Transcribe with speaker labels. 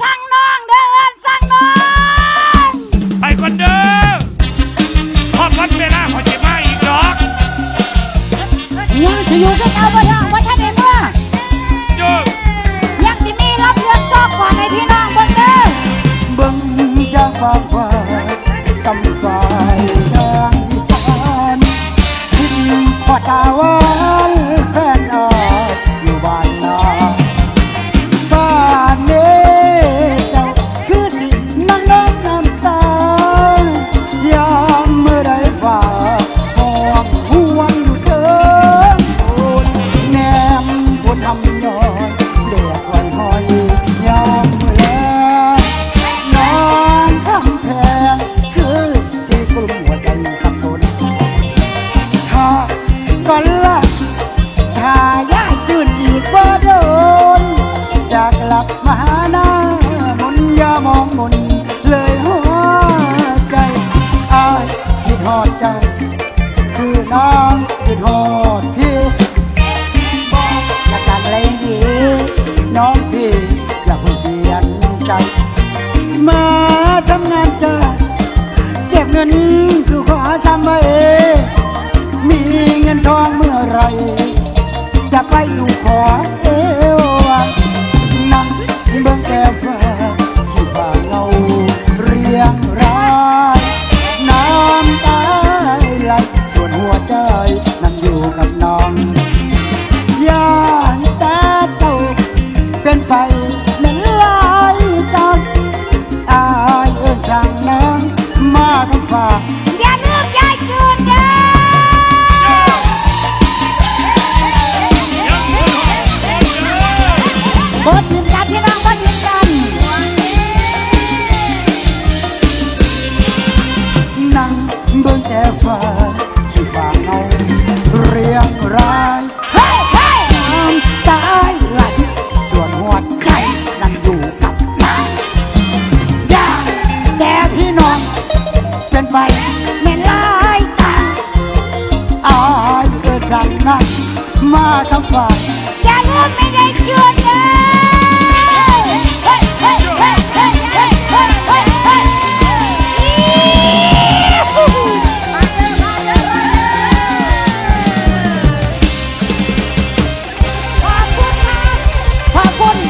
Speaker 1: สั่งน้องเด้อเอิ้นสั่งน้อง
Speaker 2: ไปก่อนเด้อพอวันเวลาขอจะมาอีกดอก
Speaker 1: ยังสิอยู่กับเอาบ่ท้องบ่ทันได้ มองมนเล
Speaker 3: ยหัวใจอายคิดหอดเจ้า คือน้องคิดหอดพี่บอกอยากการอะไรดีน้องพี่อย่าเพิ่งเปลี่ยนใจ มาทำงานจ้าเก็บเงินคือขอซ้ำไว้มีเงินทองเมื่อไรจะไปสู่ข
Speaker 2: อ
Speaker 1: บ่ทิมกันพี่น้องบ่ทิมกัน
Speaker 3: นั่งเบิ่งแต่ฟ้าที่ฝ่าเงาเรียงราย
Speaker 1: เฮ้ยเฮ้ย
Speaker 3: น้ำตาไหลส่วนหัวใจนั่นอยู่กับน้ำย่าแต่พี่น้องเป็นไป
Speaker 1: แม่นลายตา
Speaker 3: อายเอิ้นช่างน้ำมาทำฝาก